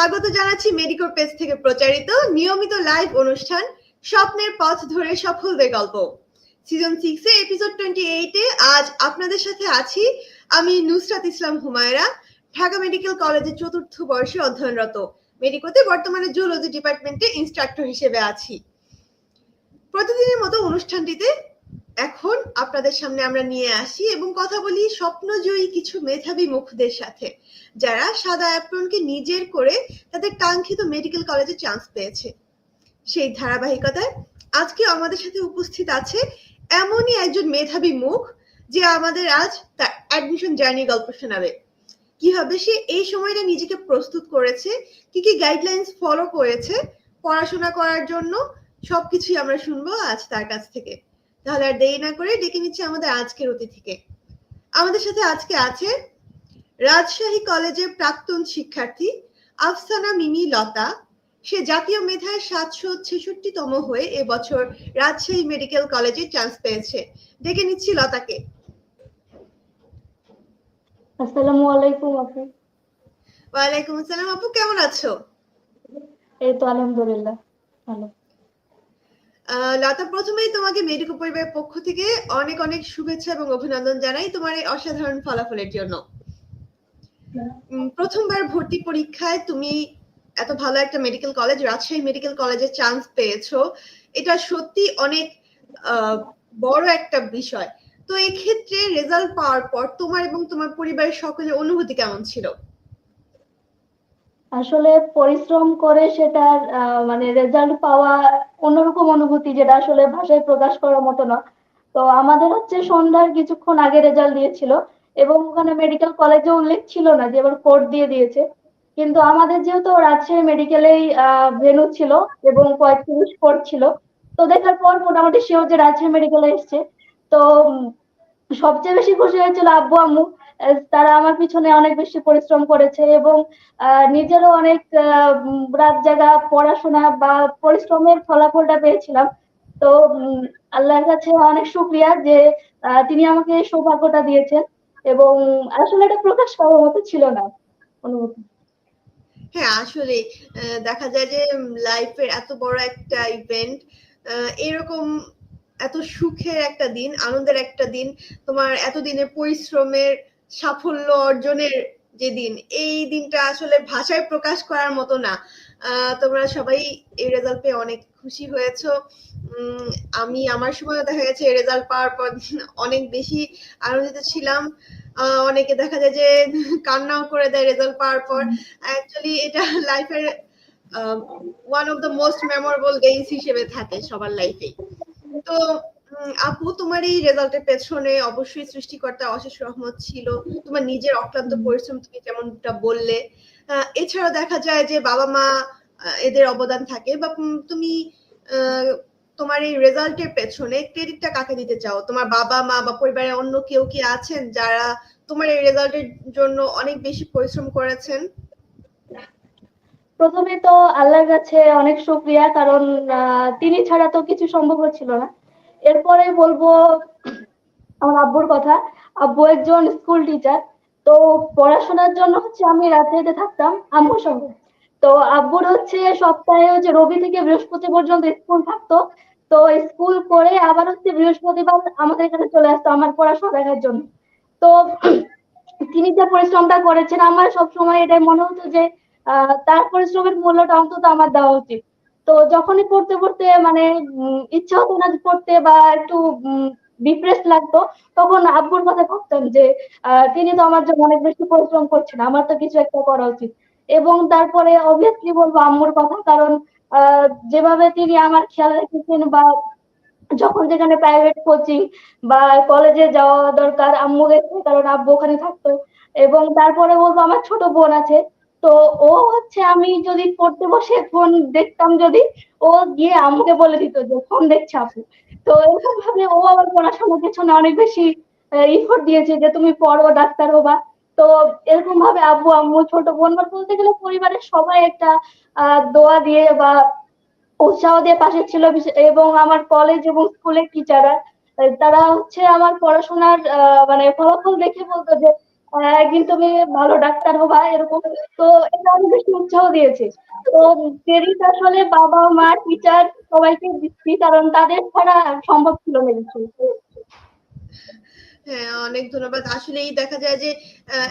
স্বাগত জানাচ্ছি মেডিকোর পেজ থেকে প্রচারিত নিয়মিত লাইভ অনুষ্ঠান স্বপ্নের পথ ধরে সফলদের গল্প। সিজন সিক্স এ এপিসোড টোয়েন্টি এইটে আজ আপনাদের সাথে আছি আমি নুসরাত ইসলাম হুমায়রা, ঢাকা মেডিকেল কলেজের চতুর্থ বর্ষে অধ্যয়নরত। মেডিকোতে বর্তমানে জুলজি ডিপার্টমেন্টে ইনস্ট্রাক্টর হিসেবে আছি। প্রতিদিনের মতো অনুষ্ঠানটিতে এখন আপনাদের সামনে আমরা নিয়ে আসি এবং কথা বলি স্বপ্নজয়ী কিছু মেধাবী মুখদের সাথে, যারা সাদা অ্যাপ্রনকে নিজের করে তাদের কাঙ্ক্ষিত মেডিকেল কলেজে চান্স পেয়েছে। সেই ধারাবাহিকতায় আজকে আমাদের সাথে উপস্থিত আছে এমনই একজন মেধাবী মুখ, যে আমাদের আজ তার অ্যাডমিশন জার্নি গল্প শোনাবে। কীভাবে সে এই সময়টা নিজেকে প্রস্তুত করেছে, কি কি গাইডলাইন্স ফলো করেছে, পড়াশোনা করার জন্য সবকিছুই আমরা শুনব আজ তার কাছ থেকে। তাহলে আর দেরি না করে ডেকে নিচ্ছি আমাদের আজকের অতিথিকে। আমাদের সাথে আজকে আছে রাজশাহী কলেজের প্রাক্তন শিক্ষার্থী আফসানা মিমি লতা। সে জাতীয় মেধায় সাতশো ছেষট্টি তম হয়ে এবছর রাজশাহী মেডিকেল কলেজে চান্স পেয়েছে। ডেকে নিচ্ছি লতাকে। আসসালামু আলাইকুম আপু। ওয়ালাইকুম আসসালাম আপু কেমন আছো? এই তো আলহামদুলিল্লাহ ভালো। লতা, প্রথমেই তোমাকে মেডিকো পরিবারের পক্ষ থেকে অনেক অনেক শুভেচ্ছা এবং অভিনন্দন জানাই তোমার এই অসাধারণ ফলাফলের জন্য। প্রথমবার ভর্তি পরীক্ষায় তুমি এত ভালো একটা মেডিকেল কলেজ রাজশাহী মেডিকেল কলেজে চান্স পেয়েছ। এটা সত্যি অনেক বড় একটা বিষয়। তো এক্ষেত্রে রেজাল্ট পাওয়ার পর তোমার এবং তোমার পরিবারের সকলের অনুভূতি কেমন ছিল? আসলে পরিশ্রম করে সেটার মানে রেজাল্ট পাওয়া অন্যরকম অনুভূতি যেটা আসলে ভাষায় প্রকাশ করার মতো না। তো আমাদের হচ্ছে সন্ধ্যার কিছুক্ষণ আগে রেজাল্ট দিয়েছিল এবং ওখানে মেডিকেল কলেজে উল্লেখ ছিল না যে এবার কোড দিয়ে দিয়েছে। কিন্তু আমাদের যেহেতু রাজশাহী মেডিকেলেই ভেনু ছিল এবং পঁয়ত্রিশ কোড ছিল, তো দেখার পর মোটামুটি সেও যে রাজশাহী মেডিকেলে এসছে। তো সবচেয়ে বেশি খুশি হয়েছিল আব্বু, আম্মু। তারা আমার পিছনে অনেক বেশি পরিশ্রম করেছে এবং নিজেরও অনেক রাত জাগা পড়াশোনা বা পরিশ্রমের ফলাফলটা পেয়েছিলাম। তো আল্লাহর কাছে অনেক শুক্রিয়া যে তিনি আমাকে সৌভাগ্যটা দিয়েছেন এবং আসলে এটা প্রকাশ করার মতো ছিল না অনুভূতি। হ্যাঁ আসলে দেখা যায় যে লাইফের এত বড় একটা ইভেন্ট এরকম এত সুখের একটা দিন, আনন্দের একটা দিন, তোমার এতদিনের পরিশ্রমের সাফল্য অর্জনের যে দিন এই দিনটা আসলে ভাষায় প্রকাশ করার মতো না। তোমরা সবাই এই রেজাল্ট পেয়ে অনেক খুশি হয়েছো। আমি আমার সময় দেখা গেছে রেজাল্ট পাওয়ার পর অনেক বেশি আনন্দিত ছিলাম। অনেকে দেখা যায় যে কান্নাও করে দেয় রেজাল্ট পাওয়ার পর। অ্যাকচুয়ালি এটা লাইফের one of the most memorable days হিসেবে থাকে সবার লাইফে তো আপু তোমার এই রেজাল্টের পেছনে অবশ্যই সৃষ্টিকর্তা অশেষ রহমত ছিল। তোমার নিজের অক্লান্ত পরিশ্রম তুমি যেমনটা বললে। আহ, এছাড়াও দেখা যায় যে বাবা মা এদের অবদান থাকে। বা তুমি তোমার এই রেজাল্টের পেছনে ক্রেডিটটা কাকে দিতে চাও? তোমার বাবা মা বা পরিবারের অন্য কেউ কি আছেন যারা তোমার এই রেজাল্টের জন্য অনেক বেশি পরিশ্রম করেছেন? প্রথমে তো আল্লাহর কাছে অনেক শুক্রিয়া কারণ তিনি ছাড়া তো কিছু সম্ভব হচ্ছিল না। এরপরে বলব আমার আব্বুর কথা। আব্বু একজন স্কুল টিচার তো পড়াশোনার জন্য হচ্ছে আমি রাজশাহীতে থাকতাম আম্মুর সঙ্গে। তো আব্বুর হচ্ছে সপ্তাহে হচ্ছে রবি থেকে বৃহস্পতি পর্যন্ত স্কুল থাকতো। তো স্কুল করে আবার হচ্ছে বৃহস্পতিবার আমাদের এখানে চলে আসতো আমার পড়াশোনা দেখার জন্য। তো তিনি যে পরিশ্রমটা করেছেন আমার সবসময় এটাই মনে হতো যে আহ, তার পরিশ্রমের মূল্যটা অন্তত আমার দেওয়া উচিত। তো যখনই পড়তে পড়তে মানে ইচ্ছা হতো না পড়তে বা একটু ডিপ্রেস লাগতো, তখন আব্বুর কথা ভাবতাম যে তিনি তো আমার জন্য অনেক বেশি পরিশ্রম করছেন, আমার তো কিছু একটা করা উচিত। এবং তারপরে অবভিয়াসলি বলব আম্মুর কথা, কারণ যেভাবে তিনি আমার খেয়াল রেখেছেন বা যখন যেখানে প্রাইভেট কোচিং বা কলেজে যাওয়া দরকার, আম্মু গেছে, কারণ আব্বু ওখানে থাকতো। এবং তারপরে বলব আমার ছোট বোন আছে তো ও হচ্ছে আমি যদি পড়তে বসে ফোন দেখতাম যদি, ও গিয়ে আম্মুকে বলে দিত যে ফোন দেখছে আপু। তো এরকম ভাবে ও আমার পড়াশোনার পেছনে অনেক বেশি ইফোর্ট দিয়েছে যে, তুমি পড়ো ডাক্তার হবা তো এরকম ভাবে আব্বু, আম্মু, ছোট বোন বলতে গেলে পরিবারের সবাই একটা দোয়া দিয়ে বা উৎসাহ দিয়ে পাশে ছিল এবং আমার কলেজ এবং স্কুলের টিচাররা তারা হচ্ছে আমার পড়াশোনার মানে ফলাফল দেখে বলতো যে একদিন তুমি ভালো ডাক্তার হবা এরকম। তো এটা আমি বেশি উৎসাহ দিয়েছে। তো ক্রেডিট আসলে বাবা, মা টিচার সবাইকে দিচ্ছি, কারণ তাদের ছাড়া সম্ভব ছিল না কিছু। হ্যাঁ অনেক ধন্যবাদ। আসলেই দেখা যায় যে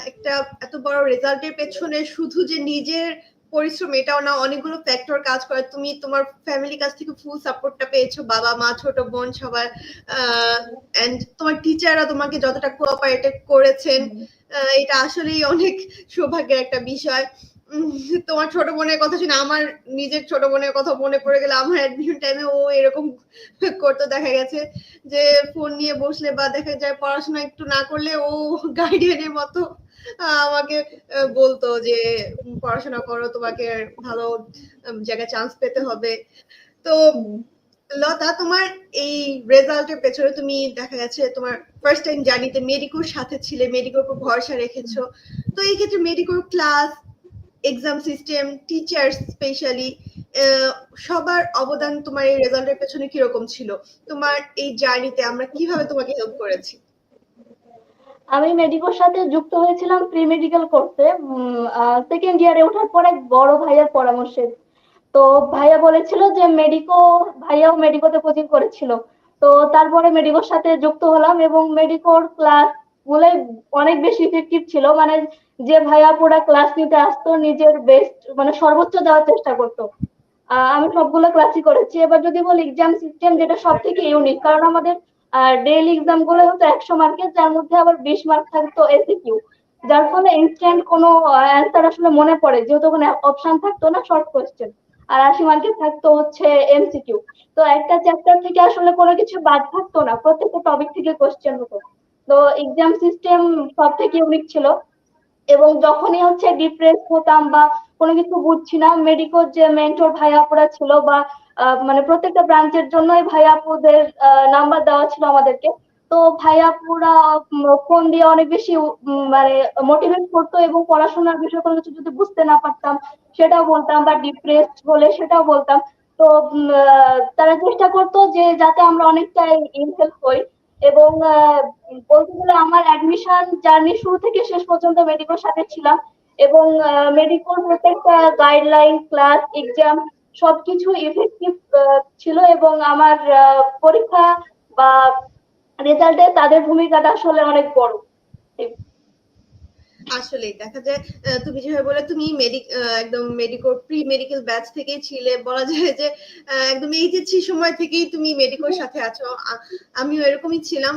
একটা এত বড় রেজাল্টের পেছনে শুধু যে নিজের পরিশ্রম, এটাও না, অনেকগুলো ফ্যাক্টর কাজ করে। তুমি তোমার ফ্যামিলির কাছ থেকে ফুল সাপোর্টটা পেয়েছ, বাবা, মা, ছোট বোন সবার এন্ড তোমার টিচাররা তোমাকে যতটা কোঅপারেটিভ করেছেন এটা আসলেই অনেক সৌভাগ্যের একটা বিষয়। তোমার ছোট বোনের কথা শুনে আমার নিজের ছোট বোনের কথা মনে পড়ে গেলে, আমার অ্যাডমিশন টাইমে ও এরকম করতে, দেখা গেছে যে ফোন নিয়ে বসলে বা দেখা যায় পড়াশোনা একটু না করলে ও গার্ডিয়ানের মতো আমাকে বলতো যে পড়াশোনা করো, তোমাকে ভালো জায়গায় চান্স পেতে হবে। তো, লতা, তোমার এই রেজাল্টের পেছনে তুমি দেখা যাচ্ছে তোমার ফার্স্ট টাইম জার্নিতে মেডিকোর সাথে ছিলে মেডিকোর উপর ভরসা রেখেছো। তো এই ক্ষেত্রে মেডিকোর class exam system teacher specially সবার অবদান তোমার এই রেজাল্টের পেছনে কীরকম ছিল? তোমার এই জার্নিতে আমরা কীভাবে তোমাকে হেল্প করেছি? আমি মেডিকোর সাথে যুক্ত হয়েছিলাম প্রি মেডিকেল কোর্সে সেকেন্ড ইয়ারে ওঠার পর এক বড় ভাইয়ার পরামর্শে। তো ভাইয়া বলেছিল যে মেডিকো, ভাইয়াও মেডিকোতে কোচিং করেছিল। তো তারপরে মেডিকোর সাথে যুক্ত হলাম এবং মেডিকোর ক্লাস গুলোই অনেক বেশি ইফেক্টিভ ছিল। মানে যে ভাইয়া পুরা ক্লাস নিতে আসতো, নিজের বেস্ট মানে সর্বোচ্চ দেওয়ার চেষ্টা করতো। আমি সবগুলো ক্লাসই করেছি। এবার যদি বলি এক্সাম সিস্টেম যেটা সব থেকে ইউনিক কারণ আমাদের ডেইলি এক্সামগুলো হতো একশো মার্কের যার মধ্যে আবার বিশ মার্ক থাকতো এসিকিউ যার ফলে ইনস্ট্যান্ট কোনো অ্যান্সার আসলে মনে পড়ে, যেহেতু ওখানে অপশন থাকতো না শর্ট কোয়েশ্চেন আর আশি মার্কের থাকতো হচ্ছে এমসিকিউ তো একটা চ্যাপ্টার থেকে আসলে কোনো কিছু বাদ থাকতো না, প্রত্যেকটা টপিক থেকে কোয়েশ্চেন হতো। তো এক্সাম সিস্টেম সব থেকে ইউনিক ছিল। এবং যখনই হচ্ছে ডিপ্রেস হতাম বা কোনো কিছু বুঝছি না মেডিকোর যে মেন্টর ভাই আপুরা ছিল বা মানে প্রত্যেকটা ব্রাঞ্চের জন্যই ভাই আপুদের নাম্বার দেওয়া ছিল আমাদেরকে। তো ভাই আপুরা ফোন দিয়ে অনেক বেশি মানে মোটিভেট করতো এবং পড়াশোনার বিষয়ে কোনো কিছু যদি বুঝতে না পারতাম, সেটাও বলতাম বা ডিপ্রেসড হলে সেটাও বলতাম। তো তারা চেষ্টা করতো যে যাতে আমরা অনেকটাই ইনহেল্প হই এবং বলতে গেলে আমার অ্যাডমিশন জার্নি শুরু থেকে শেষ পর্যন্ত মেডিকোর সাথে ছিলাম। এবং মেডিকোর প্রত্যেকটা গাইডলাইন ক্লাস এক্সাম সবকিছু ইফেক্টিভ ছিল এবং আমার পরীক্ষা বা রেজাল্টে তাদের ভূমিকাটা আসলে অনেক বড়। আসলে দেখা যায় তুমি যেভাবে বলে তুমি মেডিক একদম মেডিকোর প্রি মেডিকেল ব্যাচ থেকেই ছিলে বলা যায় যে একদম এইচএসসি সময় থেকেই তুমি মেডিকোর সাথে আছো। আমিও এরকমই ছিলাম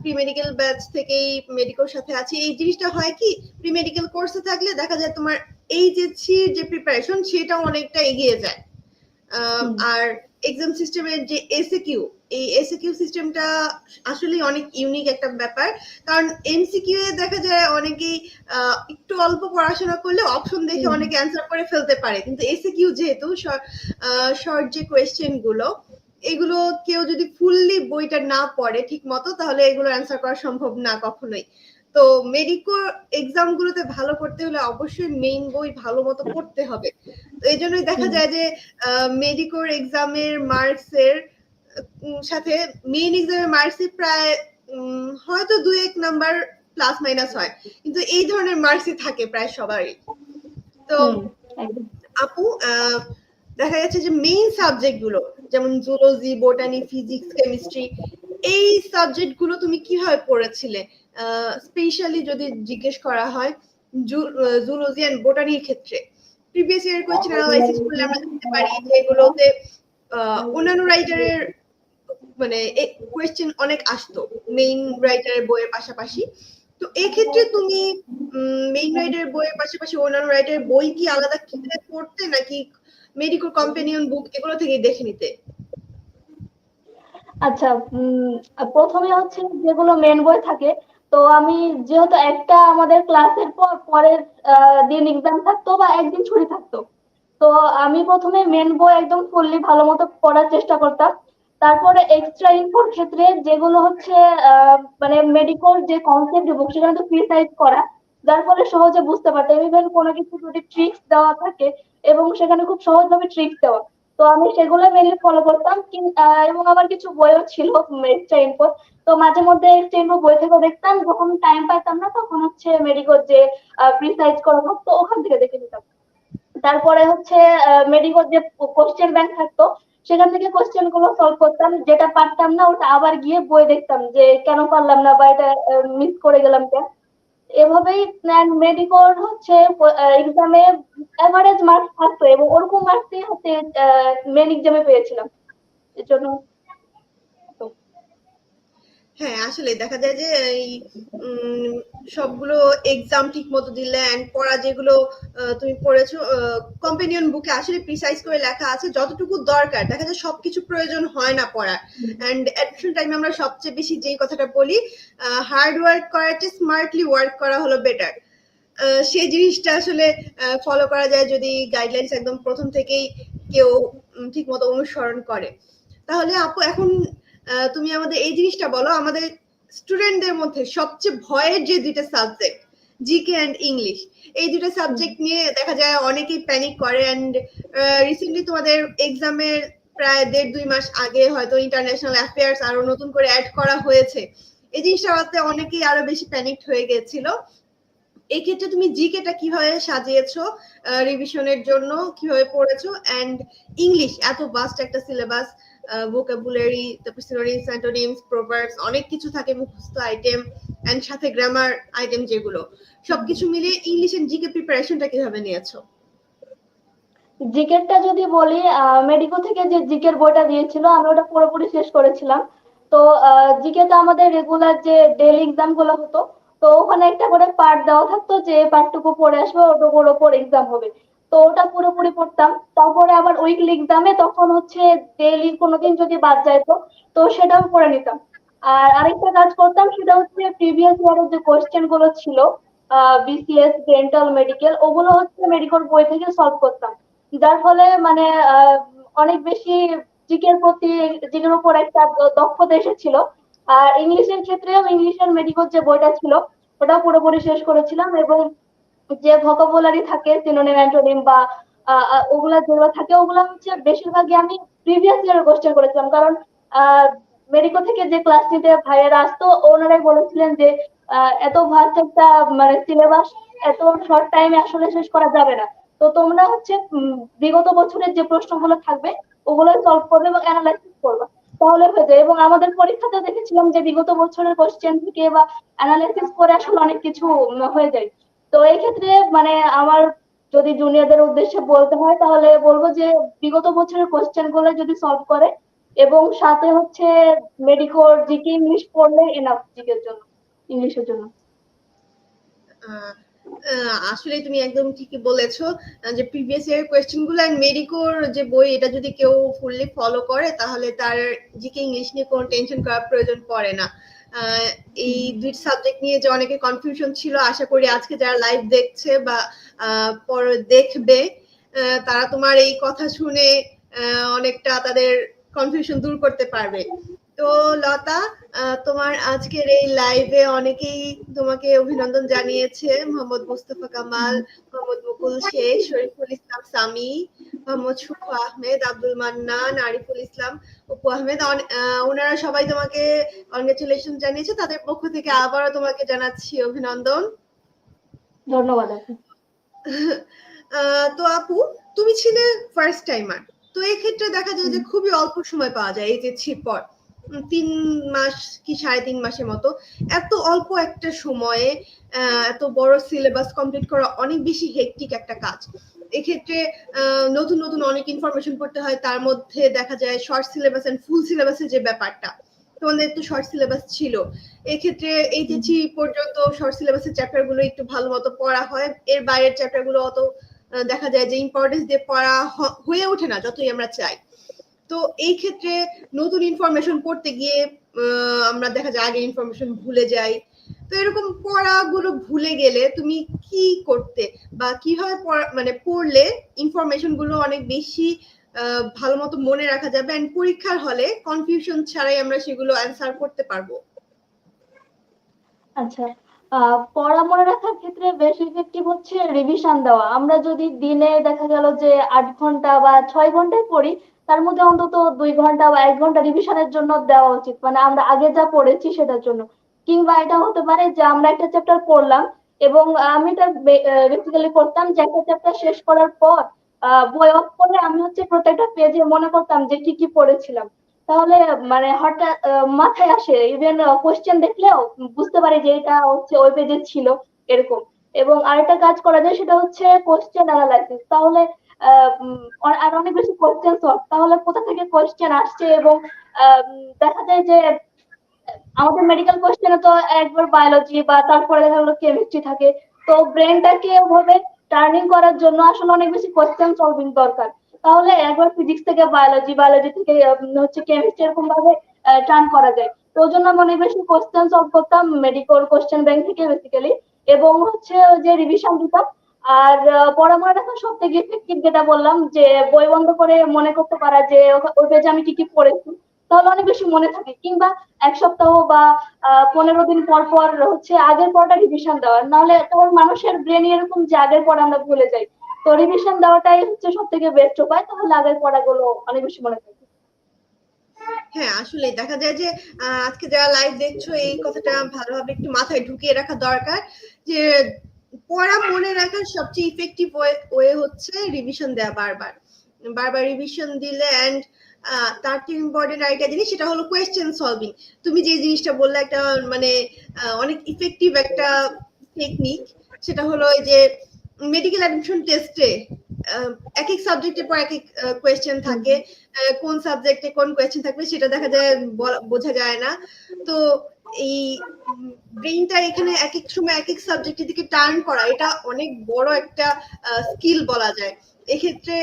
প্রি মেডিকেল ব্যাচ থেকেই মেডিকোর সাথে আছি। এই জিনিসটা হয় কি প্রি মেডিকেল কোর্সে থাকলে দেখা যায় তোমার এইচএসসি যে প্রিপারেশন সেটাও অনেকটা এগিয়ে যায়। আর এক্সাম সিস্টেমের যে এসএকিউ এই এসএকিউ সিস্টেমটা আসলে অনেক ইউনিক একটা ব্যাপার। কারণ এমসিকিউ এ দেখা যায় অনেকেই একটু অল্প পড়াশোনা করলে অপশন দেখে অনেকে অ্যান্সার করে ফেলতে পারে। কিন্তু এসএকিউ যেহেতু শর্ট যে কোয়েশ্চেনগুলো এগুলো কেউ যদি ফুললি বইটা না পড়ে ঠিক মতো তাহলে এগুলো অ্যান্সার করা সম্ভব না কখনোই। তো মেডিকো এক্সাম গুলোতে ভালো করতে হলে অবশ্যই মেইন বই ভালো মতো পড়তে হবে। তো এই জন্যই দেখা যায় যে মেডিকোর এক্সামের মার্কস এর সাথে মেইন এক্সামের মার্কসই প্রায় হয়তো দুই এক নাম্বার প্লাস মাইনাস হয়। কিন্তু এই ধরনের মার্কসই থাকে প্রায় সবারই। তো আপু দেখা যাচ্ছে যে মেইন সাবজেক্টগুলো যেমন জুলজি বোটানি ফিজিক্স কেমিস্ট্রি এই সাবজেক্টগুলো তুমি কীভাবে পড়েছিলে? স্পেশালি যদি জিজ্ঞেস করা হয় জুলজি এন্ড বোটানির ক্ষেত্রে। প্রিভিয়াস ইয়ার কোয়েশ্চেন অ্যানালাইসিস করলে আমরা দেখতে পারি যে এগুলোতে অন্যান্য রাইটারের মানে কোয়েশ্চেন অনেক আসতো মেইন রাইটারের বইয়ের পাশাপাশি। তো এক্ষেত্রে তুমি মেইন রাইটারের বইয়ের পাশাপাশি অন্যান্য রাইটারের বই কি আলাদা কিনে পড়তে নাকি মেডিকো কম্পেনিয়ন বুক এগুলো থেকে দেখে নিতে? আচ্ছা প্রথমে হচ্ছে যেগুলো মেন বই থাকে তো আমি যেহেতু একটা আমাদের ক্লাসের পর পরের দিন এক্সাম থাকতো বা একদিন ছুটি থাকতো। তো আমি প্রথমে মেন বই একদম ফুললি ভালো মতো পড়ার চেষ্টা করতাম। তারপরে এক্সট্রা ইনফোর ক্ষেত্রে যেগুলো হচ্ছে মানে মেডিকোর যে কনসেপ্ট বুক সেখানে তো প্রিসাইজ করা, যার ফলে সহজে বুঝতে পারতাম। ইভেন কোনো কিছু যদি ট্রিক্স দেওয়া থাকে এবং সেখানে খুব সহজভাবে ট্রিক্স দেওয়া, তো আমি সেগুলো মেনলি ফলো করতাম। এবং আমার কিছু বইও ছিল এক্সট্রা ইনফো তো মাঝে মধ্যে ইনফো বই থেকে দেখতাম, যখন টাইম পাইতাম না, তখন হচ্ছে মেডিকোর যে প্রিসাইজ করা থাকতো ওখান থেকে দেখে নিতাম। তারপরে হচ্ছে মেডিকোর যে কোশ্চেন ব্যাংক থাকতো, সেখান থেকে কোশ্চেনগুলো সলভ করতাম, যেটা পারতাম না, ওটা আবার গিয়ে বই দেখতাম, যে কেন পারলাম না, বা এটা মিস করে গেলাম কেন? এভাবেই মেডিকোর হচ্ছে এক্সামে এভারেজ মার্কস থাকতো, এবং ওরকম মার্কসই হচ্ছে মেন এক্সামে পেয়েছিলাম। এর জন্য তো হ্যাঁ আসলে দেখা যায় যে এই সবগুলো এক্সাম ঠিক মতো দিলে অ্যান্ড পড়া যেগুলো তুমি পড়েছো কম্পেনিয়ন বুকে আসলে প্রিসাইজ করে লেখা আছে যতটুকু দরকার। দেখা যায় সবকিছু প্রয়োজন হয় না পড়ার। অ্যান্ড অ্যাডমিশন টাইমে আমরা সবচেয়ে বেশি যেই কথাটা বলি হার্ড ওয়ার্ক করার চেয়ে স্মার্টলি ওয়ার্ক করা হলো বেটার সেই জিনিসটা আসলে ফলো করা যায় যদি গাইডলাইন্স একদম প্রথম থেকেই কেউ ঠিক মতো অনুসরণ করে। তাহলে আপু, এখন তুমি আমাদের এই জিনিসটা বলো, আমাদের স্টুডেন্টদের মধ্যে সবচেয়ে ভয়ের যে দুইটা সাবজেক্ট জিকে অ্যান্ড ইংলিশ এই দুটো সাবজেক্ট নিয়ে দেখা যায় অনেকেই প্যানিক করে অ্যান্ড রিসেন্টলি তোমাদের এক্সামের প্রায় দেড় দুই মাস আগে হয়তো ইন্টারন্যাশনাল অ্যাফেয়ার্স আরও নতুন করে অ্যাড করা হয়েছে। এই জিনিসটাতে অনেকেই আরও বেশি প্যানিক হয়ে গেছিল। এই ক্ষেত্রে তুমি জিকেটা কীভাবে সাজিয়েছো রিভিশনের জন্য কীভাবে পড়েছো অ্যান্ড ইংলিশ এত বাস্ট একটা সিলেবাস ভোকাবুলারি তারপর সিনোনিমস অ্যান্টোনিমস প্রোভার্বস অনেক কিছু থাকে, মুখস্থ আইটেম এন্ড সাথে গ্রামার আইটেম যেগুলো। সবকিছু মিলিয়ে ইংলিশ এন্ড জিকে প্রিপারেশনটা কীভাবে নিয়েছো? যদি বলি মেডিকো থেকে যে জিকের বইটা দিয়েছিল, আমি ওটা পুরোপুরি শেষ করেছিলাম। তো জিকেতে আমাদের রেগুলার যে ডেইলি এক্সামগুলো হতো, তো ওখানে একটা করে পার্ট দেওয়া থাকতো যে পার্টটুকু পড়ে আসবে, ওটুকুর ওপর এক্সাম হবে। তো ওটা পুরোপুরি পড়তাম। তারপরে আবার উইকলি এক্সামে তখন হচ্ছে ডেইলি কোনোদিন যদি বাদ যাইতো তো সেটাও পড়ে নিতাম। আর আরেকটা কাজ করতাম সেটা হচ্ছে প্রিভিয়াস ইয়ারের যে কোয়েশ্চেনগুলো ছিল বিসিএস ডেন্টাল মেডিকেল ওগুলো হচ্ছে মেডিকেল বই থেকে সলভ করতাম। যার ফলে মানে অনেক বেশি জিকের প্রতি, জিকের উপর একটা দক্ষতা এসেছিল। আর ইংলিশের ক্ষেত্রেও ইংলিশের মেডিকেল যে বইটা ছিল, ওটা পুরোপুরি শেষ করেছিলাম এবং যে ভোকাবুলারি থাকে সিনোনিম অ্যান্টোনিম বা ওগুলা যেগুলো থাকে, ওগুলো হচ্ছে বেশিরভাগই আমি প্রিভিয়াস ইয়ারের কোশ্চেন করেছিলাম। কারণ মেডিকো থেকে যে ক্লাস নিতে ভাইয়েরা আসতো, ওনারাই বলেছিলেন যে এত ভাস্ট একটা মানে সিলেবাস এত শর্ট টাইমে আসলে শেষ করা যাবে না। তো তোমরা হচ্ছে বিগত বছরের যে প্রশ্নগুলো থাকবে, ওগুলো সলভ করবে এবং অ্যানালাইসিস করবে। তাহলে হয়ে যায়। এবং আমাদের পরীক্ষাতে দেখেছিলাম যে বিগত বছরের কোশ্চেন থেকে বা অ্যানালাইসিস করে আসলে অনেক কিছু হয়ে যায়। তো এই ক্ষেত্রে মানে আমার যদি জুনিয়রদের উদ্দেশ্যে বলতে হয়, তাহলে বলব যে বিগত বছরের কোশ্চেনগুলো যদি সলভ করে এবং সাথে হচ্ছে মেডিকোর জিকে ইংলিশ পড়লে এনাফ জিকের জন্য ইংলিশের জন্য। আসলে তুমি একদম ঠিকই বলেছ যে প্রিভিয়াস ইয়ার কোয়েশ্চেনগুলো আর মেডিকোর যে বই, এটা যদি কেউ ফুললি ফলো করে, তাহলে তার জিকে ইংলিশ নিয়ে কোনো টেনশন করার প্রয়োজন পড়ে না। এই দুই সাবজেক্ট নিয়ে যে অনেকে কনফিউশন ছিল, আশা করি আজকে যারা লাইভ দেখছে বা পরে দেখবে তারা তোমার এই কথা শুনে অনেকটা তাদের কনফিউশন দূর করতে পারবে। তো লতা তোমার আজকের এই লাইভে অনেকেই তোমাকে অভিনন্দন জানিয়েছে। মোহাম্মদ মুস্তফা কামাল মোহাম্মদ মুকুল শেখ শরীফুল ইসলাম সামি মোহাম্মদ সুখু আহমেদ আব্দুল মান্নান আরিফুল ইসলাম অপু আহমেদ। আহ, ওনারা সবাই তোমাকে কংগ্রেচুলেশন জানিয়েছে। তাদের পক্ষ থেকে আবারও তোমাকে জানাচ্ছি অভিনন্দন। ধন্যবাদ। তো আপু তুমি ছিলে ফার্স্ট টাইমার তো এই ক্ষেত্রে দেখা যায় যে খুবই অল্প সময় পাওয়া যায় এই যে উম, তিন মাস কি সাড়ে তিন মাসের মতো। এত অল্প একটা সময়ে এত বড় সিলেবাস কমপ্লিট করা অনেক বেশি হেকটিক একটা কাজ। এক্ষেত্রে নতুন নতুন অনেক ইনফরমেশন পড়তে হয় তার মধ্যে দেখা যায় শর্ট সিলেবাস এন্ড ফুল সিলেবাসের যে ব্যাপারটা। তোমাদের একটু শর্ট সিলেবাস ছিল। এক্ষেত্রে এইচএসসি পর্যন্ত শর্ট সিলেবাসের চ্যাপ্টারগুলো একটু ভালো মতো পড়া হয়। এর বাইরের চ্যাপ্টারগুলো অত দেখা যায় যে ইম্পর্টেন্স দিয়ে পড়া হয়ে ওঠে না যতই আমরা চাই। তো এই ক্ষেত্রে নতুন ইনফরমেশন পড়তে গিয়ে আমরা দেখা যায় আগে ইনফরমেশন ভুলে যাই। তো এরকম পড়াগুলো ভুলে গেলে তুমি কি করতে বা কীভাবে মানে পড়লে ইনফরমেশনগুলো অনেক বেশি ভালো মতো মনে রাখা যাবে? এন্ড পরীক্ষার হলে কনফিউশন ছাড়াই আমরা সেগুলো অ্যান্সার করতে পারব। আচ্ছা পড়া মনে রাখার ক্ষেত্রে বেশি ইফেক্টিভ হচ্ছে রিভিশন দেওয়া। আমরা যদি দিনে দেখা গেল যে আট ঘণ্টা বা ছয় ঘন্টায় পড়ি তার মধ্যে অন্তত দুই ঘণ্টা বা এক ঘণ্টা রিভিশনের জন্য দেওয়া উচিত। মানে আমরা আগে যা পড়েছি সেটার জন্য। কিংবা এটা হতে পারে যে আমরা একটা চ্যাপ্টার পড়লাম এবং আমি এটা বেসিক্যালি করতাম যে একটা চ্যাপ্টার শেষ করার পর বই অফ করে আমি হচ্ছে প্রত্যেকটা পেজে মনে করতাম যে কি কি পড়েছিলাম। তাহলে মানে হঠাৎ মাথায় আসে ইভেন কোশ্চেন দেখলেও বুঝতে পারি যে এটা হচ্ছে ওই পেজে ছিল এরকম। এবং আরেকটা কাজ করা যায় সেটা হচ্ছে কোশ্চেন অ্যানালাইসিস তাহলে আর অনেক বেশি কোশ্চেন সলভ তাহলে কোথা থেকে কোশ্চেন আসছে এবং দেখা যায় যে, আমাদের মেডিকেল কোশ্চেনে তো একবার বায়োলজি বা তারপরে দেখা গেলো কেমিস্ট্রি থাকে। তো ব্রেনটাকে ওভাবে টার্নিং করার জন্য আসলে অনেক বেশি কোশ্চেন সলভিং দরকার। তাহলে একবার ফিজিক্স থেকে বায়োলজি বায়োলজি থেকে হচ্ছে কেমিস্ট্রি এরকম ভাবে টার্ন করা যায়। তো ওই জন্য আমি অনেক বেশি কোশ্চেন সলভ করতাম মেডিকেল কোশ্চেন ব্যাংক থেকে বেসিক্যালি এবং হচ্ছে যে রিভিশন দিতাম আর পড়া মনে রাখা সব থেকে ইফেক্টিভ যেটা বললাম, যে বই বন্ধ করে মনে করতে পারা যে ওই পেজে আমি কি কি পড়েছি, তাহলে অনেক বেশি মনে থাকে। কিংবা এক সপ্তাহ বা পনেরো দিন পর পর হচ্ছে আগের পড়াটা রিভিশন দেওয়া। নাহলে তোমার মানুষের ব্রেন এরকম যে আগের পড়া আমরা ভুলে যাই। তো রিভিশন দেওয়াটাই হচ্ছে সব থেকে বেস্ট উপায়, তাহলে আগের পড়াগুলো অনেক বেশি মনে থাকে। হ্যাঁ আসলে দেখা যায় যে আজকে যারা লাইভ দেখছ, এই কথাটা ভালোভাবে একটু মাথায় ঢুকিয়ে রাখা দরকার যে পড়া মনে রাখার সবচেয়ে ইফেক্টিভ ওয়ে হচ্ছে রিভিশন দেওয়া বারবার। বারবার রিভিশন দিলে অ্যান্ড তার থেকে ইম্পর্টেন্ট আরেকটা জিনিস সেটা হলো কোয়েশ্চেন সলভিং তুমি যে জিনিসটা বললে একটা মানে অনেক ইফেক্টিভ একটা টেকনিক সেটা হলো এই যে মেডিকেল অ্যাডমিশন টেস্টে এক এক সাবজেক্টের পর এক এক কোয়েশ্চেন থাকে। কোন সাবজেক্টে কোন কোয়েশ্চেন থাকবে সেটা দেখা যায় বোঝা যায় না। তো এই ব্রেইনটা এখানে এক এক সময় এক এক সাবজেক্টের দিকে টার্ন করা, এটা অনেক বড় একটা স্কিল বলা যায়। এক্ষেত্রে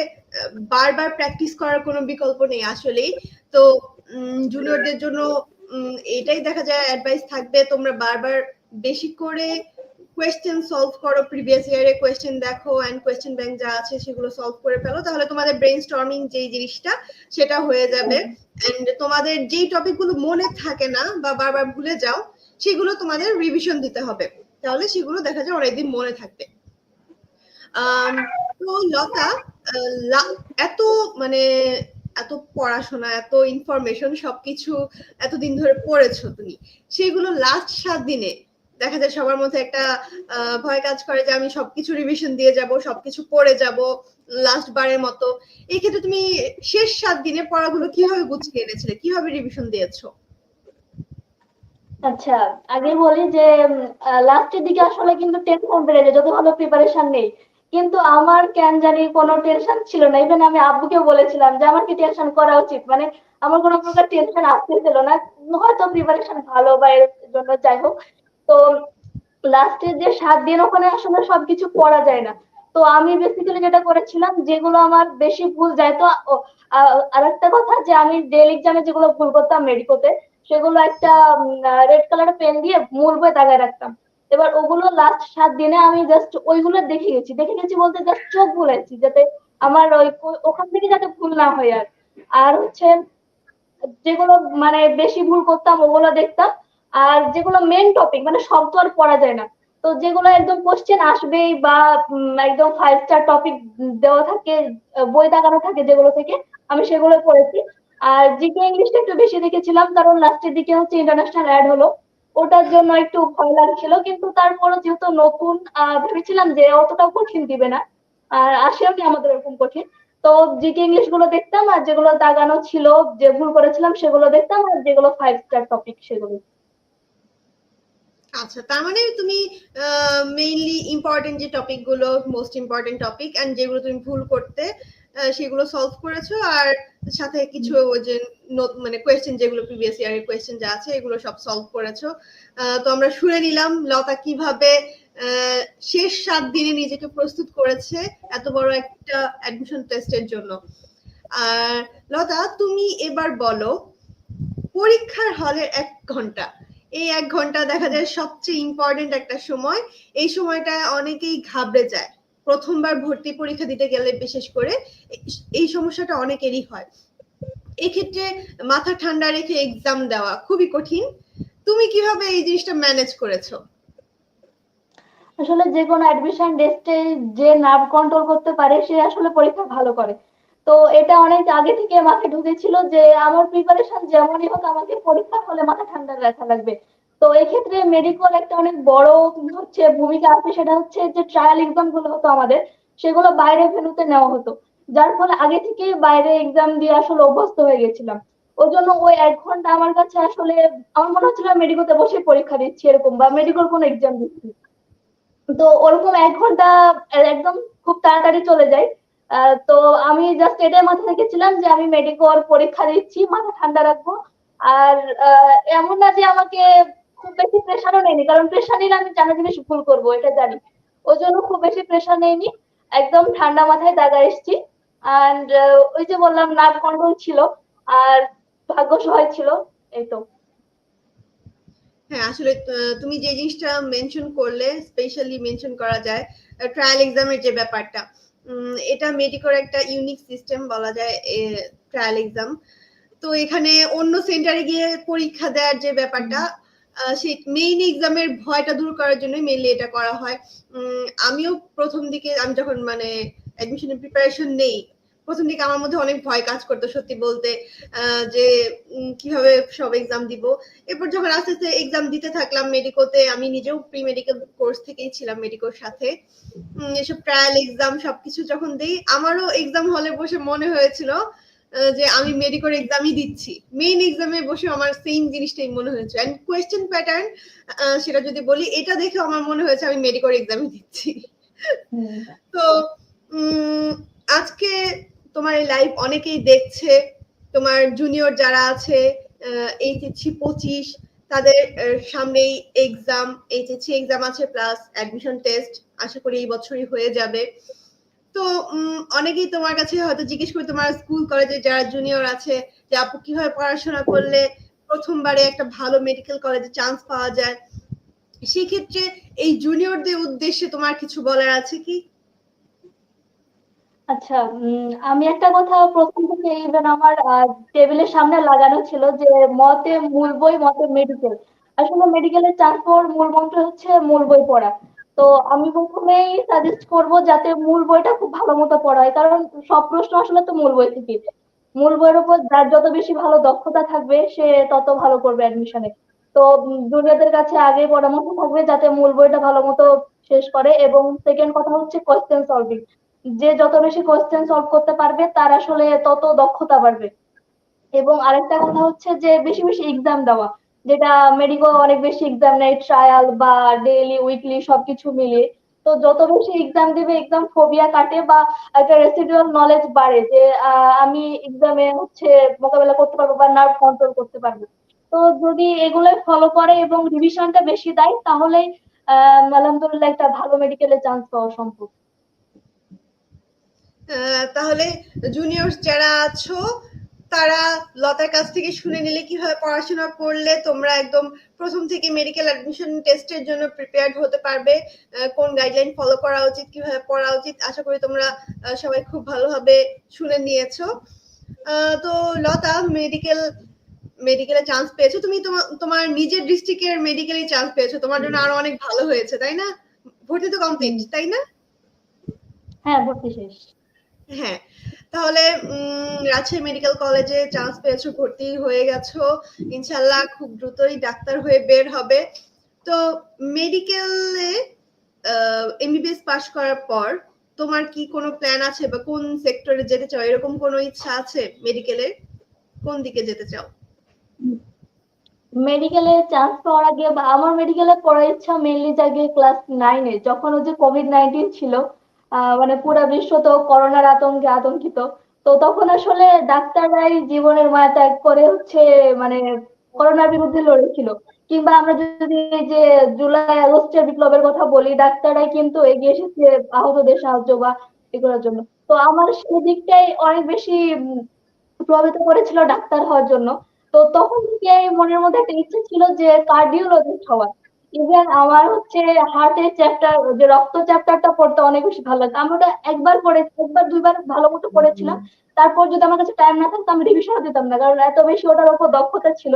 বারবার প্র্যাকটিস করার কোনো বিকল্প নেই আসলেই। তো জুনিয়রদের জন্য এটাই দেখা যায়, অ্যাডভাইস থাকবে, তোমরা বারবার বেশি করে কোয়েশ্চেন সলভ করো প্রিভিয়াস ইয়ারে কোয়েশ্চেন দেখো অ্যান্ড কোয়েশ্চেন ব্যাংক যা আছে সেগুলো সলভ করে ফেলো তাহলে তোমাদের ব্রেন স্টর্মিং যেই জিনিসটা সেটা হয়ে যাবে। এন্ড তোমাদের যেই টপিকগুলো মনে থাকে না বা বারবার ভুলে যাও সেগুলো তোমাদের রিভিশন দিতে হবে। তাহলে সেগুলো দেখা যায় অনেকদিন মনে থাকবে। তো লতা এত মানে এত পড়াশোনা এত ইনফরমেশন সবকিছু এতদিন ধরে পড়েছো তুমি সেগুলো লাস্ট সাত দিনে দেখা যায় সবার মধ্যে একটা ভয় কাজ করে যে আমি সবকিছু রিভিশন দিয়ে যাব, সবকিছু পড়ে যাব লাস্ট বারের মতো। এই ক্ষেত্রে তুমি শেষ সাত দিনে পড়াগুলো কীভাবে গুছিয়ে এনেছিলে? কীভাবে রিভিশন দিয়েছ? আচ্ছা আগে বলি যে লাস্টের দিকে আসলে কিন্তু টেনশন বেড়ে যায় যত ভালো প্রিপারেশন নেই। কিন্তু আমার কেন জানি কোনো টেনশন ছিল না। ইভেন আমি আব্বুকে বলেছিলাম যে, আমার কি টেনশন করা উচিত? মানে আমার কোনো প্রকার টেনশন আসতেছিল না। হয়তো প্রিপারেশন ভালো বা এর জন্য যাই হোক। তো লাস্টের যে সাত দিন ওখানে আসলে সবকিছু পড়া যায় না। তো আমি বেসিক্যালি যেটা করেছিলাম, যেগুলো আমার বেশি ভুল যায়, তো আর একটা কথা যে আমি ডেলি এক্সামে যেগুলো ভুল করতাম মেডিকোতে সেগুলো একটা রেড কালারের পেন দিয়ে মূল বই দাগায় রাখতাম। এবার ওগুলো লাস্ট সাত দিনে আমি জাস্ট ওইগুলো দেখে গেছি। দেখে গেছি বলতে জাস্ট চোখ ভুলেছি যাতে আমার ওই, ওখান থেকে যাতে ভুল না হয় আর। আর হচ্ছে যেগুলো মানে বেশি ভুল করতাম, ওগুলো দেখতাম। আর যেগুলো মেন টপিক মানে সব তো আর পড়া যায় না। তো যেগুলো একদম কোশ্চেন আসবেই বা একদম ফাইভ স্টার টপিক দেওয়া থাকে, বই দাগানো থাকে যেগুলো থেকে, আমি সেগুলো পড়েছি। আর জিকে ইংলিশটা একটু বেশি দেখেছিলাম, কারণ লাস্টের দিকে হচ্ছে ইন্টারন্যাশনাল অ্যাড হলো। ওটার জন্য একটু ভয় লাগছিল, কিন্তু তারপরও যেহেতু নতুন ভেবেছিলাম যে অতটাও কঠিন দিবে না, আর আসেওনি আমাদের এরকম কঠিন। তো জিকে ইংলিশগুলো দেখতাম, আর যেগুলো দাগানো ছিল, যে ভুল করেছিলাম সেগুলো দেখতাম, আর যেগুলো ফাইভ স্টার টপিক সেগুলো। আচ্ছা তার মানে তুমি মেইনলি ইম্পর্টেন্ট যে টপিকগুলো মোস্ট ইম্পর্টেন্ট টপিক এন্ড যেগুলো তুমি ভুল করতে সেগুলো সলভ করেছ আর সাথে কিছু ওই যে মানে কোয়েশ্চেন যেগুলো প্রিভিয়াস ইয়ারের কোয়েশ্চেন যা আছে, এগুলো সব সলভ করেছ। তো আমরা শুনে নিলাম লতা কীভাবে শেষ সাত দিনে নিজেকে প্রস্তুত করেছে এত বড় একটা অ্যাডমিশন টেস্টের জন্য। আর লতা, তুমি এবার বলো, পরীক্ষার হলের এক ঘণ্টা এই এক ঘণ্টা দেখা যায় সবচেয়ে ইম্পর্টেন্ট একটা সময়। এই সময়টা অনেকেই ঘাবড়ে যায়। প্রথমবার ভর্তি পরীক্ষা দিতে গেলে বিশেষ করে এই- সমস্যাটা অনেকেরই হয়। এক্ষেত্রে মাথা ঠান্ডা রেখে এক্সাম দেওয়া খুবই কঠিন। তুমি কীভাবে এই জিনিসটা ম্যানেজ করেছ? আসলে যে কোনো অ্যাডমিশন ডেস্টে যে নার্ভ কন্ট্রোল করতে পারে, সে আসলে পরীক্ষা ভালো করে। তো এটা অনেক আগে থেকে মাথায় ঢুকেছিল যে আমার প্রিপারেশন যেমনই হোক আমাকে পরীক্ষার হলে মাথা ঠান্ডা রাখা লাগবে। তো এক্ষেত্রে মেডিকেল একটা অনেক বড় হচ্ছে ভূমিকা আছে, সেটা হচ্ছে যে ট্রায়াল এক্সামগুলো হতো আমাদের, সেগুলো বাইরে ভেন্যুতে নেওয়া হতো। যার ফলে আগে থেকে বাইরে এক্সাম দিয়ে আসলে অভ্যস্ত হয়ে গেছিলাম। ওই জন্য ওই এক ঘণ্টা আমার কাছে আসলে, আমার মনে হচ্ছিল মেডিকেলতে বসে পরীক্ষা দিচ্ছি এরকম বা মেডিকেল কোনো এক্সাম দিচ্ছি। তো ওরকম এক ঘণ্টা একদম খুব তাড়াতাড়ি চলে যায়। তো আমি জাস্ট এটাই মাথায় রেখেছিলাম যে আমি মেডিকেল পরীক্ষা দিচ্ছি, মাথা ঠান্ডা রাখব। আর এমন না যে আমাকে খুব বেশি প্রেশারও নেয়নি, কারণ প্রেশার নিলে আমি জানা জিনিস ভুল করব, এটা জানি। ওই জন্য খুব বেশি প্রেশার নেয়নি, একদম ঠান্ডা মাথায় দাগা এসেছি। অ্যান্ড ওই যে বললাম নার্ভ কন্ট্রোল ছিল, আর ভাগ্য সহায় ছিল, এই তো। হ্যাঁ আসলে তুমি যে জিনিসটা মেনশন করলে স্পেশালি মেনশন করা যায় ট্রায়াল এক্সামের যে ব্যাপারটা এটা মেডিকোর একটা ইউনিক সিস্টেম বলা যায় ট্রায়াল এক্সাম তো এখানে অন্য সেন্টারে গিয়ে পরীক্ষা দেওয়ার যে ব্যাপারটা সেই মেইন এক্সামের ভয়টা দূর করার জন্য মেইনলি এটা করা হয়। আমিও প্রথম দিকে আমি যখন মানে অ্যাডমিশনের প্রিপারেশন নেই প্রথম দিকে আমার মধ্যে অনেক ভয় কাজ করতো সত্যি বলতে যে কীভাবে সব এক্সাম দিব। এরপর যখন আস্তে আস্তে এক্সাম দিতে থাকলাম মেডিকোতে আমি নিজেও প্রি মেডিকেল কোর্স থেকেই ছিলাম মেডিকোর সাথে। এসব ট্রায়াল এক্সাম সবকিছু যখন দিই আমারও এক্সাম হলে বসে মনে হয়েছিল যে আমি মেডিকোর এক্সামই দিচ্ছি। মেইন এক্সামে বসে আমার সেম জিনিসটাই মনে হয়েছে। অ্যান্ড কোয়েশ্চেন প্যাটার্ন সেটা যদি বলি এটা দেখে আমার মনে হয়েছে আমি মেডিকোর এক্সামই দিচ্ছি। তো উম, আজকে তোমার এই লাইভ অনেকেই দেখছে, তোমার জুনিয়র যারা আছে এইচএসসি পঁচিশ, তাদের সামনেই এক্সাম এইচএসসি এক্সাম আছে প্লাস অ্যাডমিশন টেস্ট আশা করি এই বছরই হয়ে যাবে। তো অনেকেই তোমার কাছে হয়তো জিজ্ঞেস করে, তোমার স্কুল কলেজে যারা জুনিয়র আছে, যে আপু কীভাবে পড়াশোনা করলে প্রথমবারে একটা ভালো মেডিকেল কলেজে চান্স পাওয়া যায়? সেক্ষেত্রে এই জুনিয়রদের উদ্দেশ্যে তোমার কিছু বলার আছে কি? আচ্ছা উম, আমি একটা কথা প্রথম থেকে ইভেন আমার টেবিলের সামনে লাগানো ছিল যে মতে মূল বই মতে মেডিকেল আসলে মেডিকেলের পাওয়ার মূল মন্ত্র হচ্ছে মূল বই পড়া। তো আমি প্রথমেই সাজেস্ট করব যাতে মূল বইটা খুব ভালো মতো পড়া হয় কারণ সব প্রশ্ন আসলে তো মূল বই থেকে মূল বইয়ের উপর যার যত বেশি ভালো দক্ষতা থাকবে সে তত ভালো করবে অ্যাডমিশনে তো জুনিয়রদের কাছে আগেই পরামর্শ থাকবে যাতে মূল বইটা ভালো মতো শেষ করে। এবং সেকেন্ড কথা হচ্ছে কোয়েশ্চেন সলভিং যে যত বেশি কোয়েশ্চেন সলভ করতে পারবে, তার আসলে তত দক্ষতা বাড়বে। এবং আরেকটা কথা হচ্ছে যে, বেশি বেশি এক্সাম দেওয়া, যেটা মেডিকেল অনেক বেশি এক্সাম নেয় ট্রায়াল বা ডেইলি উইকলি সবকিছু মিলিয়ে। তো যত বেশি এক্সাম দিবে এক্সাম ফোবিয়া কাটে বা একটা রেসিডুয়াল নলেজ বাড়ে যে আমি এক্সামে হচ্ছে মোকাবেলা করতে পারব বা নার্ভ কন্ট্রোল করতে পারব। তো যদি এগুলো ফলো করে এবং রিভিশনটা বেশি দেয় তাহলে আহ, আলহামদুলিল্লাহ একটা ভালো মেডিকেলে চান্স পাওয়া সম্ভব। তাহলে জুনিয়র যারা আছো, তারা লতার কাছ থেকে শুনে নিলে কীভাবে পড়াশোনা করলে তোমরা একদম প্রথম থেকে মেডিকেল অ্যাডমিশন টেস্টের জন্য প্রিপেয়ার্ড হতে পারবে কোন গাইডলাইন ফলো করা উচিত, কীভাবে পড়া উচিত, আশা করি তোমরা সবাই খুব ভালোভাবে শুনে নিয়েছো। তো লতা মেডিকেল মেডিকেলে চান্স পেয়েছ। তুমি তোমার নিজের ডিস্ট্রিক্টের মেডিকেলে চান্স পেয়েছ। তোমার জন্য আরও অনেক ভালো হয়েছে, তাই না? ভর্তি তো কমপ্লিট তাই না? হ্যাঁ ভর্তি শেষ। হ্যাঁ তাহলে রাজশাহী মেডিকেল কলেজে চান্স পেয়েছ ভর্তি হয়ে গেছো। ইনশাল্লাহ খুব দ্রুতই ডাক্তার হয়ে বের হবে। তো মেডিকেলে এমবিবিএস পাশ করার পর তোমার কি কোনো প্ল্যান আছে বা কোন সেক্টরে যেতে চাও? এরকম কোনো ইচ্ছা আছে মেডিকেলে? কোন দিকে যেতে চাও? মেডিকেলে চান্স পাওয়ার আগে বা আমার মেডিকেলে পড়ার ইচ্ছা মেইনলি জাগে ক্লাস নাইনে যখন ওই যে কোভিড নাইন্টিন ছিল মানে পুরা বিশ্ব তো করোনার আতঙ্কে আতঙ্কিত। তো তখন আসলে ডাক্তাররাই জীবনের মায়া ত্যাগ করে হচ্ছে মানে করোনার বিরুদ্ধে লড়েছিল। কিংবা আমরা যদি যে জুলাই, আগস্টের বিপ্লবের কথা বলি, ডাক্তাররাই কিন্তু এগিয়ে এসেছে আহতদের সাহায্য বা এগুলোর জন্য। তো আমার সেদিকটাই অনেক বেশি প্রভাবিত করেছিল ডাক্তার হওয়ার জন্য। তো তখন থেকে মনের মধ্যে একটা ইচ্ছে ছিল যে কার্ডিওলজিস্ট হওয়ার। ইভেন আমার হচ্ছে হার্টের চ্যাপ্টার যে রক্ত চ্যাপ্টারটা পড়তে অনেক বেশি ভালো লাগে আমি ওটা একবার পড়ে একবার দুইবার ভালো মতো পড়েছিলাম তারপর যদি আমার কাছে টাইম না থাকতো আমি রিভিশনও দিতাম না, কারণ এত বেশি ওটার উপর দক্ষতা ছিল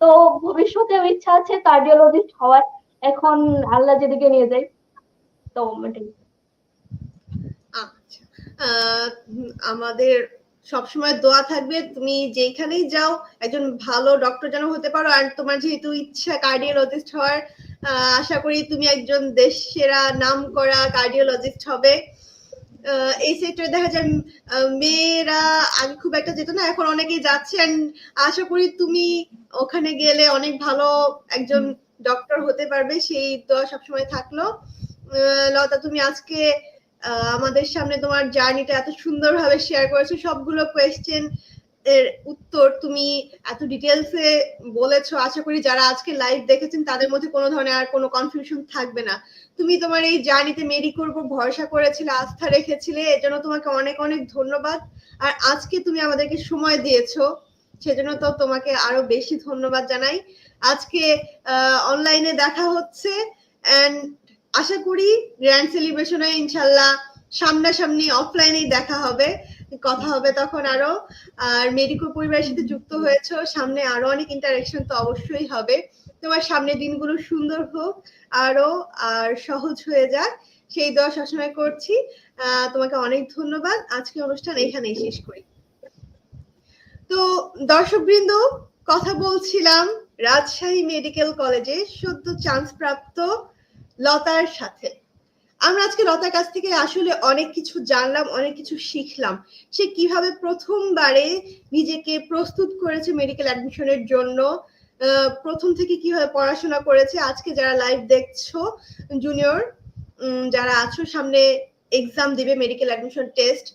তো ভবিষ্যতেও ইচ্ছা আছে কার্ডিওলজিস্ট হওয়ার এখন আল্লাহ যেদিকে নিয়ে যায়, তো। আচ্ছা। আমাদের সবসময় দোয়া থাকবে। তুমি যেখানেই যাও, একজন ভালো ডক্টর যেন হতে পারো। আর তোমার যেহেতু ইচ্ছা কার্ডিওলজিস্ট হওয়ার আশা করি তুমি একজন দেশ সেরা নাম করা কার্ডিওলজিস্ট হবে এই সেক্টরে দেখা যায় মেয়েরা আগে খুব একটা যেত না, এখন অনেকেই যাচ্ছে। আশা করি তুমি ওখানে গেলে অনেক ভালো একজন ডক্টর হতে পারবে। সেই দোয়া সবসময় থাকল। লতা, তুমি আজকে আমাদের সামনে তোমার জার্নিটা এত সুন্দরভাবে শেয়ার করেছ। সবগুলো কোয়েশ্চেন এর উত্তর তুমি এত ডিটেলসে বলেছ। আশা করি যারা আজকে লাইভ দেখেছেন, তাদের মধ্যে কোনো ধরনের আর কোনো কনফিউশন থাকবে না। তুমি তোমার এই জার্নিতে মেডিকোর উপর ভরসা করেছিলে, আস্থা রেখেছিলে, এর জন্য তোমাকে অনেক অনেক ধন্যবাদ। আর আজকে তুমি আমাদেরকে সময় দিয়েছ, সেজন্য তো তোমাকে আরও বেশি ধন্যবাদ জানাই। আজকে অনলাইনে দেখা হচ্ছে এন্ড আশা করি গ্র্যান্ড সেলিব্রেশনে ইনশাল্লাহ সামনাসামনি অফলাইনেই দেখা হবে, কথা হবে তখন আরও। আর মেডিকো পরিবারের সাথে যুক্ত হয়েছো, সামনে আরও অনেক ইন্টারাকশন তো অবশ্যই হবে। তোমার সামনে দিনগুলো সুন্দর হোক, আরও, আর সহজ হয়ে যাক, সেই দোয়া সবসময় করছি। তোমাকে অনেক ধন্যবাদ। আজকে অনুষ্ঠান এখানেই শেষ করি। তো দর্শকবৃন্দ, কথা বলছিলাম রাজশাহী মেডিকেল কলেজে, সদ্য চান্স প্রাপ্ত লতার সাথে। আমরা আজকে লতার কাছ থেকে আসলে অনেক কিছু জানলাম, অনেক কিছু শিখলাম। সে কীভাবে প্রথমবারে নিজেকে প্রস্তুত করেছে মেডিকেল অ্যাডমিশনের জন্য প্রথম থেকে কীভাবে পড়াশোনা করেছে, আজকে যারা লাইভ দেখছ জুনিয়র যারা আছো, সামনে এক্সাম দিবে মেডিকেল অ্যাডমিশন টেস্ট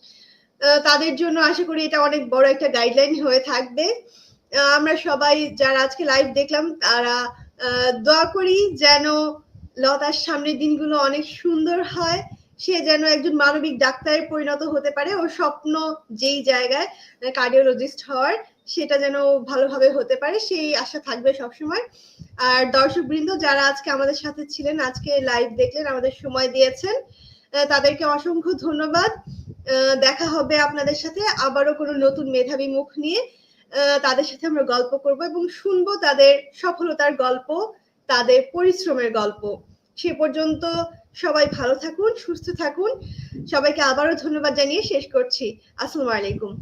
তাদের জন্য আশা করি এটা অনেক বড় একটা গাইডলাইন হয়ে থাকবে। আমরা সবাই যারা আজকে লাইভ দেখলাম, তারা দোয়া করি যেন লতার সামনের দিনগুলো অনেক সুন্দর হয়। সে যেন একজন মানবিক ডাক্তারে পরিণত হতে পারে। ওর স্বপ্ন যেই জায়গায় কার্ডিওলজিস্ট হওয়ার, সেটা যেন ভালোভাবে হতে পারে, সেই আশা থাকবে সবসময়। আর দর্শকবৃন্দ যারা আজকে আমাদের সাথে ছিলেন, আজকে লাইভ দেখলেন, আমাদের সময় দিয়েছেন তাদেরকে অসংখ্য ধন্যবাদ। দেখা হবে আপনাদের সাথে আবারও কোনো নতুন মেধাবী মুখ নিয়ে। তাদের সাথে আমরা গল্প করব এবং শুনব তাদের সফলতার গল্প, তাদের পরিশ্রমের গল্প। সে পর্যন্ত সবাই ভালো থাকুন, সুস্থ থাকুন। সবাইকে আবারও ধন্যবাদ জানিয়ে শেষ করছি। আসসালামু আলাইকুম।